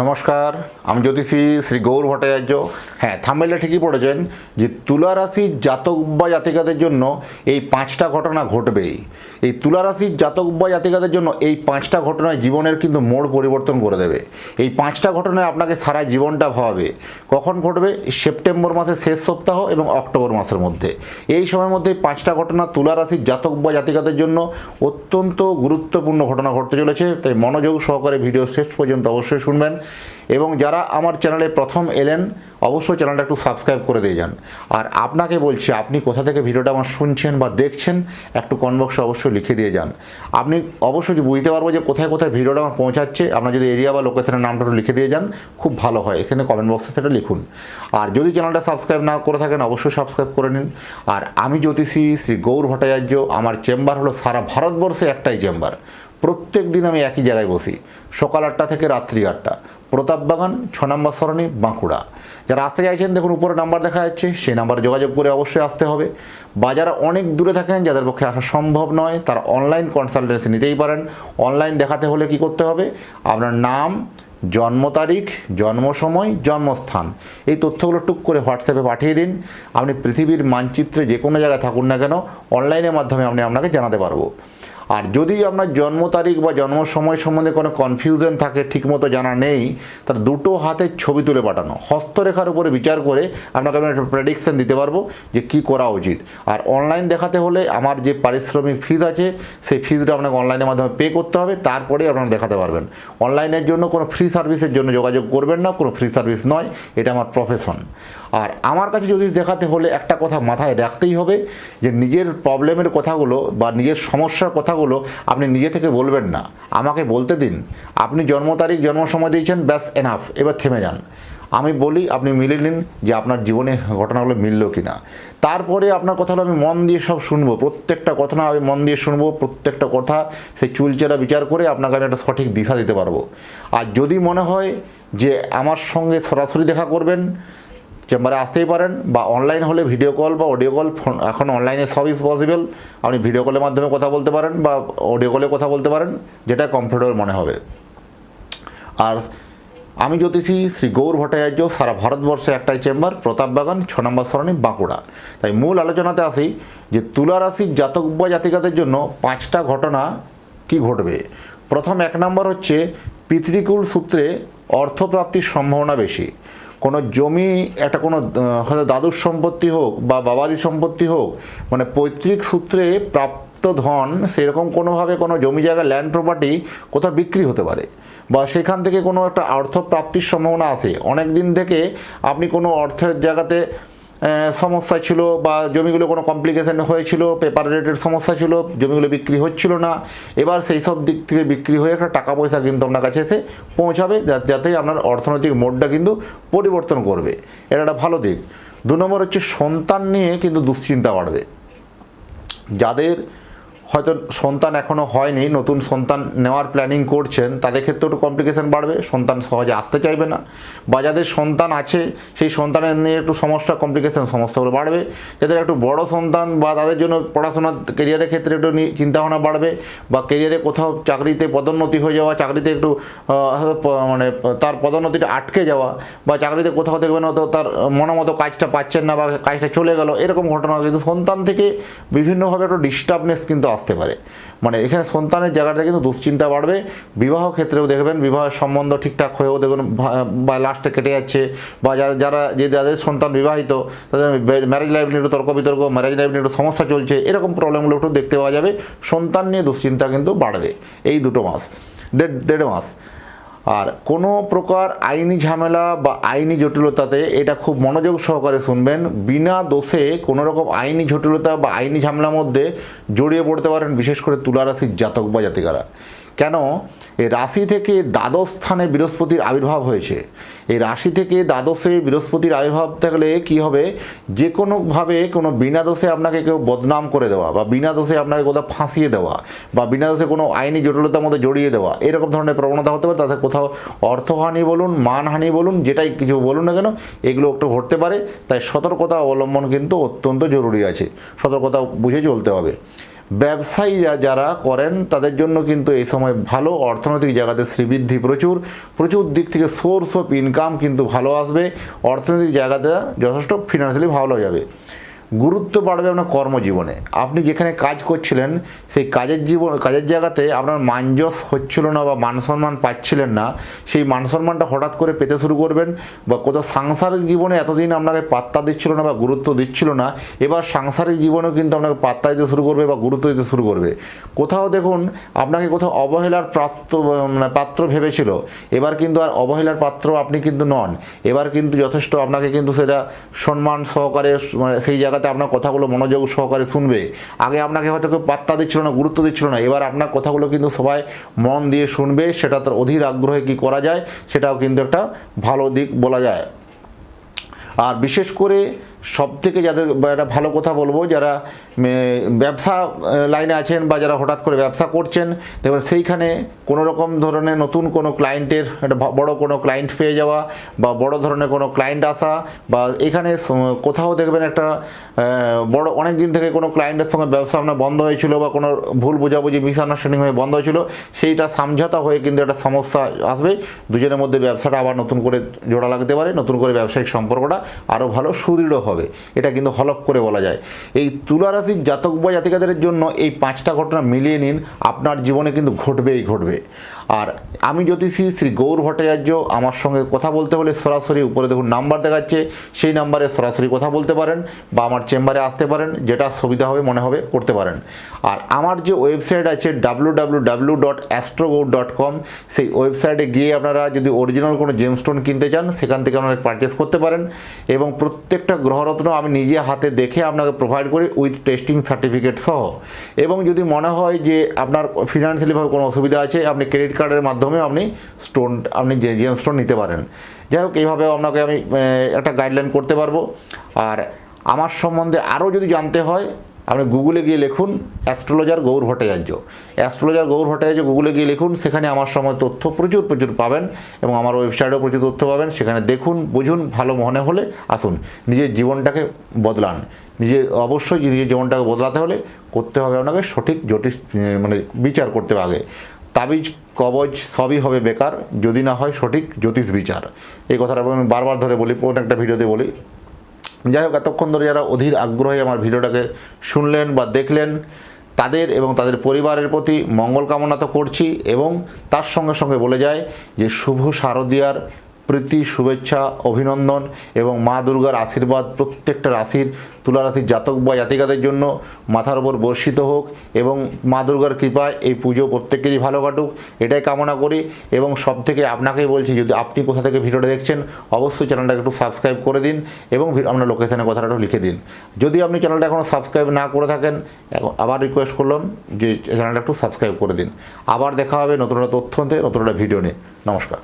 নমস্কার, আমি জ্যোতিষী শ্রী গৌর ভট্টাচার্য। হ্যাঁ থামেলে ঠিকই পড়েছেন যে তুলা রাশির জাতক বা জাতিকাদের জন্য এই পাঁচটা ঘটনা ঘটবেই। এই তুলা রাশির জাতক বা জাতিকাদের জন্য এই পাঁচটা ঘটনায় জীবনের কিন্তু মোড় পরিবর্তন করে দেবে। এই পাঁচটা ঘটনায় আপনাকে সারা জীবনটা ভাবাবে। কখন ঘটবে? সেপ্টেম্বর মাসের শেষ সপ্তাহ এবং অক্টোবর মাসের মধ্যে। এই সময়ের মধ্যে পাঁচটা ঘটনা তুলা রাশির জাতক বা জাতিকাদের জন্য অত্যন্ত গুরুত্বপূর্ণ ঘটনা ঘটতে চলেছে। তাই মনোযোগ সহকারে ভিডিও শেষ পর্যন্ত অবশ্যই শুনবেন। এবং যারা আমার চ্যানেলে প্রথম এলেন, অবশ্যই চ্যানেলটা একটু সাবস্ক্রাইব করে দিয়ে যান। আর আপনাকে বলছি, আপনি কোথা থেকে ভিডিওটা আমার শুনছেন বা দেখছেন, একটু কনবক্সে অবশ্যই লিখে দিয়ে যান। আপনি অবশ্যই বুঝতে পারব যে কোথায় কোথায় ভিডিওটা আমার পৌঁছাচ্ছে, আপনার যদি এরিয়া বা লোকেশনের নামটা একটু লিখে দিয়ে যান, খুব ভালো হয়। এখানে কমেন্ট বক্সে সেটা লিখুন। আর যদি চ্যানেলটা সাবস্ক্রাইব না করে থাকেন, অবশ্যই সাবস্ক্রাইব করে নিন। আর আমি জ্যোতিষী শ্রী গৌর ভট্টাচার্য, আমার চেম্বার হলো সারা ভারতবর্ষে একটাই চেম্বার প্রত্যেক দিন আমি একই জায়গায় বসি। সকাল আটটা থেকে রাত্রি আটটা। প্রতাপবাগান ছ নম্বর সরণি, বাঁকুড়া। যারা আসতে চাইছেন, দেখুন উপরে নাম্বার দেখা যাচ্ছে, সেই নাম্বারে যোগাযোগ করে অবশ্যই আসতে হবে। বা যারা অনেক দূরে থাকেন, যাদের পক্ষে আসা সম্ভব নয়, তারা অনলাইন কনসালটেন্সি নিতেই পারেন। অনলাইন দেখাতে হলে কি করতে হবে? আপনার নাম, জন্ম তারিখ, জন্ম সময়, জন্মস্থান। এই তথ্যগুলো টুক করে হোয়াটসঅ্যাপে পাঠিয়ে দিন। আপনি পৃথিবীর মানচিত্রে যে কোনো জায়গায় থাকুন না কেন অনলাইনের মাধ্যমে আপনি আপনাকে জানাতে পারব। আর যদি আপনার জন্ম তারিখ বা জন্ম সময় সম্বন্ধে কোনো কনফিউশন থাকে, ঠিকমতো জানা নেই তার দুটো হাতের ছবি তুলে পাঠানো। হস্তরেখার উপরে বিচার করে আপনাকে আমি একটা প্রেডিকশন দিতে পারব যে কি করা উচিত। আর অনলাইন দেখাতে হলে আমার যে পারিশ্রমিক ফিজ আছে, সেই ফিজটা আপনাকে অনলাইনের মাধ্যমে পে করতে হবে তারপরে আপনারা দেখাতে পারবেন। অনলাইনের জন্য কোনো ফ্রি সার্ভিসের জন্য যোগাযোগ করবেন না, কোনো ফ্রি সার্ভিস নয়, এটা আমার প্রফেশন আর আমার কাছে যদি দেখাতে হলে একটা কথা মাথায় রাখতেই হবে যে নিজের প্রবলেমের কথাগুলো বা নিজের সমস্যার কথাগুলো আপনি নিজে থেকে বলবেন না। আমাকে বলতে দিন। আপনি জন্ম তারিখ, জন্ম সময় দিয়েছেন, ব্যাস এনাফ এবার থেমে যান। আমি বলি, আপনি মিলে নিন যে আপনার জীবনে ঘটনাগুলো মিললো কি না তারপরে আপনার কথাগুলো আমি মন দিয়ে সব শুনব। প্রত্যেকটা কথা আমি মন দিয়ে শুনব, প্রত্যেকটা কথা সেই চুলচেরা বিচার করে আপনাকে আমি একটা সঠিক দিশা দিতে পারব। আর যদি মনে হয় যে আমার সঙ্গে সরাসরি দেখা করবেন চেম্বারে আসতেই পারেন বা অনলাইন হলে ভিডিও কল বা অডিও কল ফোন এখন অনলাইনে সবই পসিবল আপনি ভিডিও কলের মাধ্যমে কথা বলতে পারেন বা অডিও কলে কথা বলতে পারেন, যেটা কমফোর্টেবল মনে হবে। আর আমি জ্যোতিষী শ্রী গৌর ভট্টাচার্য, সারা ভারতবর্ষে একটাই চেম্বার প্রতাপবাগান ছ নম্বর সরণি, বাঁকুড়া। তাই মূল আলোচনাতে আসি যে তুলা রাশির জাতক বা জাতিকাদের জন্য পাঁচটা ঘটনা কি ঘটবে? প্রথম এক নম্বর হচ্ছে পিতৃকুল সূত্রে অর্থপ্রাপ্তির সম্ভাবনা বেশি। কোনো জমি, একটা কোনো হয়তো দাদুর সম্পত্তি হোক বা বাবারই সম্পত্তি হোক মানে পৈতৃক সূত্রে প্রাপ্ত ধন, সেরকম কোনোভাবে কোনো জমি জায়গা ল্যান্ড প্রপার্টি কোথাও বিক্রি হতে পারে। বা সেখান থেকে কোনো একটা অর্থ প্রাপ্তির সম্ভাবনা আছে। অনেক দিন থেকে আপনি কোনো অর্থের জায়গাতে সমস্যা ছিল বা জমিগুলো কোনো কমপ্লিকেশন হয়েছিল পেপার রেটের সমস্যা ছিল, জমিগুলো বিক্রি হচ্ছিল না, এবার সেই সব দিক থেকে বিক্রি হয়ে একটা টাকা পয়সা কিন্তু আপনার কাছে এসে পৌঁছাবে যাতে আপনার অর্থনৈতিক মোডটা কিন্তু পরিবর্তন করবে। এটা একটা ভালো দিক। দু নম্বর হচ্ছে সন্তান নিয়ে কিন্তু দুশ্চিন্তা বাড়বে। যাদের হয়তো সন্তান এখনও হয়নি, নতুন সন্তান নেওয়ার প্ল্যানিং করছেন, তাদের ক্ষেত্রে একটু কমপ্লিকেশন বাড়বে, সন্তান সহজে আসতে চাইবে না। বা যাদের সন্তান আছে, সেই সন্তানের নিয়ে একটু সমস্যা কমপ্লিকেশন সমস্যাগুলো বাড়বে। যাদের একটু বড় সন্তান বা তাদের জন্য পড়াশোনার কেরিয়ারের ক্ষেত্রে একটু চিন্তাভাবনা বাড়বে, বা কেরিয়ারে কোথাও চাকরিতে পদোন্নতি হয়ে যাওয়া, চাকরিতে একটু মানে তার পদোন্নতিটা আটকে যাওয়া, বা চাকরিতে কোথাও দেখবেন হয়তো তার মনোমতো কাজটা পাচ্ছেন না, বা কাজটা চলে গেল, এরকম ঘটনা। কিন্তু সন্তান থেকে বিভিন্নভাবে একটু ডিস্টার্বনেস কিন্তু আসতে পারে। মানে এখানে সন্তানের জায়গাটা কিন্তু দুশ্চিন্তা বাড়বে। বিবাহ ক্ষেত্রেও দেখবেন, বিবাহের সম্বন্ধ ঠিকঠাক হয়েও দেখবেন বা লাস্টে কেটে যাচ্ছে, বা যারা যারা, যে, যাদের সন্তান বিবাহিত, তাদের ম্যারেজ লাইফ নিয়ে একটু তর্ক বিতর্ক ম্যারেজ লাইফ নিয়ে একটু সমস্যা চলছে, এরকম প্রবলেমগুলো একটু দেখতে পাওয়া যাবে। সন্তান নিয়ে দুশ্চিন্তা কিন্তু বাড়বে। এই দুটো মাস, দেড় দেড় মাস। আর কোনো প্রকার আইনি ঝামেলা বা আইনি জটিলতাতে এটা খুব মনোযোগ সহকারে শুনবেন। বিনা দোষে কোনো রকম আইনি জটিলতা বা আইনি ঝামেলার মধ্যে জড়িয়ে পড়তে পারেন বিশেষ করে তুলারাশির জাতক বা জাতিকারা। কেন? এই রাশি থেকে দ্বাদশ স্থানে বৃহস্পতির আবির্ভাব হয়েছে। এই রাশি থেকে দ্বাদশে বৃহস্পতির আবির্ভাব থাকলে কি হবে? যে কোনোভাবে কোনো বিনা দোষে আপনাকে কেউ বদনাম করে দেওয়া বা বিনা দোষে আপনাকে কোথাও ফাঁসিয়ে দেওয়া বা বিনা দোষে কোনো আইনি জটিলতার মধ্যে জড়িয়ে দেওয়া, এরকম ধরনের প্রবণতা হতে পারে। তাতে কোথাও অর্থহানি বলুন, মানহানি বলুন, যেটাই কিছু বলুন না কেন, এগুলো একটু ঘটতে পারে। তাই সতর্কতা অবলম্বন কিন্তু অত্যন্ত জরুরি আছে। সতর্কতা বুঝে চলতে হবে। ব্যবসায়ী যারা করেন, তাদের জন্য কিন্তু এই সময় ভালো অর্থনৈতিক জায়গাতে শ্রীবৃদ্ধি প্রচুর। প্রচুর দিক থেকে সোর্স অফ ইনকাম কিন্তু ভালো আসবে। অর্থনৈতিক জায়গাতে যথেষ্ট ফিনান্সিয়ালি ভালো যাবে। গুরুত্ব বাড়বে আপনার কর্মজীবনে। আপনি যেখানে কাজ করছিলেন, সেই কাজের জীবন, কাজের জায়গাতে আপনার মানজস হচ্ছিল না বা মান সম্মান পাচ্ছিলেন না। সেই মান সম্মানটা হঠাৎ করে পেতে শুরু করবেন বা কোথাও সাংসারিক জীবনে এতদিন আপনাকে পাত্তা দিচ্ছিল না বা গুরুত্ব দিচ্ছিল না, এবার সাংসারিক জীবনেও কিন্তু আপনাকে পাত্তা দিতে শুরু করবে বা গুরুত্ব দিতে শুরু করবে। কোথাও দেখুন, আপনাকে কোথাও অবহেলার প্রাপ্ত মানে পাত্র ভেবেছিল, এবার কিন্তু আর অবহেলার পাত্র আপনি কিন্তু নন। এবার কিন্তু যথেষ্ট আপনাকে কিন্তু সেটা সম্মান সহকারে মানে সেই জায়গাতে আপনার কথাগুলো মনোযোগ সহকারে শুনবে। আগে আপনাকে হয়তো কেউ পাত্তা দিচ্ছিল না, গুরুত্ব দিচ্ছিল না। এবার আপনার কথাগুলো কিন্তু সবাই মন দিয়ে শুনবে, সেটা তার অধীর আগ্রহে কী করা যায়, সেটাও কিন্তু একটা ভালো দিক বলা যায়। আর বিশেষ করে সব থেকে যাদের একটা ভালো কথা বলব, যারা ব্যবসা লাইনে আছেন বা যারা হঠাৎ করে ব্যবসা করছেন, দেখবেন সেইখানে কোনো রকম ধরনের নতুন কোনো ক্লায়েন্টের একটা বড় কোনো ক্লায়েন্ট পেয়ে যাওয়া বা বড় ধরনের কোনো ক্লায়েন্ট আসা বা এখানে কোথাও দেখবেন একটা বড় অনেক দিন থেকে কোনো ক্লায়েন্টের সঙ্গে ব্যবসা আপনার বন্ধ হয়েছিল বা কোনো ভুল বোঝাবুঝি মিসআন্ডারস্ট্যান্ডিং হয়ে বন্ধ হয়েছিল, সেইটা সমঝোতা হয়ে কিন্তু একটা সমস্যা আসবে। দুজনের মধ্যে ব্যবসাটা আবার নতুন করে জোড়া লাগতে পারে, নতুন করে ব্যবসায়িক সম্পর্কটা আরও ভালো, সুদৃঢ় হবে। এটা কিন্তু হলফ করে বলা যায়। এই তুলা রাশির জাতক বা জাতিকাদের জন্য এই পাঁচটা ঘটনা মিলিয়ে নিন, আপনার জীবনে কিন্তু ঘটবেই ঘটবে। আর আমি জ্যোতিষী শ্রী গৌর ভট্টাচার্য, আমার সঙ্গে কথা বলতে হলে সরাসরি উপরে দেখুন নাম্বার দেখাচ্ছে, সেই নাম্বারে সরাসরি কথা বলতে পারেন বা আমার চেম্বারে আসতে পারেন, যেটা সুবিধা হবে, মনে হবে, করতে পারেন। আর আমার যে ওয়েবসাইট আছে ডাব্লু ডট ডট কম সেই ওয়েবসাইটে গিয়ে আপনারা যদি অরিজিনাল কোনো জেমস্টোন কিনতে চান, সেখান থেকে আপনারা পারচেস করতে পারেন এবং প্রত্যেকটা গ্রহরত্ন আমি নিজে হাতে দেখে আপনাকে প্রোভাইড করি উইথ টেস্টিং সার্টিফিকেট সহ। এবং যদি মনে হয় যে আপনার ফিনান্সিয়ালিভাবে কোনো অসুবিধা আছে, আপনি ক্রেডিট কার্ডের মাধ্যমে আপনি স্টোন আপনি জেম স্টোন নিতে পারেন। যাই হোক এইভাবে আপনাকে আমি একটা গাইডলাইন করতে পারব। আর আমার সম্বন্ধে আরও যদি জানতে হয় আপনি গুগলে গিয়ে লিখুন অ্যাস্ট্রোলজার গৌর ভট্টাচার্য অ্যাস্ট্রোলজার গৌর ভট্টাচার্য গুগলে গিয়ে লিখুন, সেখানে আমার সময় তথ্য প্রচুর প্রচুর পাবেন এবং আমার ওয়েবসাইটেও প্রচুর তথ্য পাবেন। সেখানে দেখুন, বুঝুন, ভালো মনে হলে আসুন। নিজের জীবনটাকে বদলান। নিজে, অবশ্যই নিজের জীবনটাকে বদলাতে হলে করতে হবে আপনাকে সঠিক জটিল মানে বিচার করতে হবে আগে। তাবিজ, কবজ সবই হবে বেকার, যদি না হয় সঠিক জ্যোতিষ বিচার। এই কথাটা আমি বারবার ধরে বলি, প্রত্যেকটা ভিডিওতে বলি। যাই হোক, এতক্ষণ ধরে যারা অধীর আগ্রহে আমার ভিডিওটাকে শুনলেন বা দেখলেন, তাদের এবং তাদের পরিবারের প্রতি মঙ্গল কামনা তো করছি এবং তার সঙ্গে সঙ্গে বলে যায় যে শুভ শারদীয়ার প্রীতি, শুভেচ্ছা, অভিনন্দন এবং মা দুর্গার আশীর্বাদ প্রত্যেকটা রাশির, তুলা রাশির জাতক বা জাতিকাদের জন্য মাথার উপর বর্ষিত হোক এবং মা দুর্গার কৃপায় এই পুজো প্রত্যেকেরই ভালো কাটুক। এটাই কামনা করি এবং সব থেকে আপনাকেই বলছি, যদি আপনি কোথা থেকে ভিডিওটা দেখছেন, অবশ্যই চ্যানেলটাকে একটু সাবস্ক্রাইব করে দিন এবং আপনার লোকেশনের কথাটা একটু লিখে দিন। যদি আপনি চ্যানেলটা এখনও সাবস্ক্রাইব না করে থাকেন আবার রিকোয়েস্ট করলাম যে চ্যানেলটা একটু সাবস্ক্রাইব করে দিন। আবার দেখা হবে নতুন তথ্য নতুন ভিডিও নিয়ে। নমস্কার।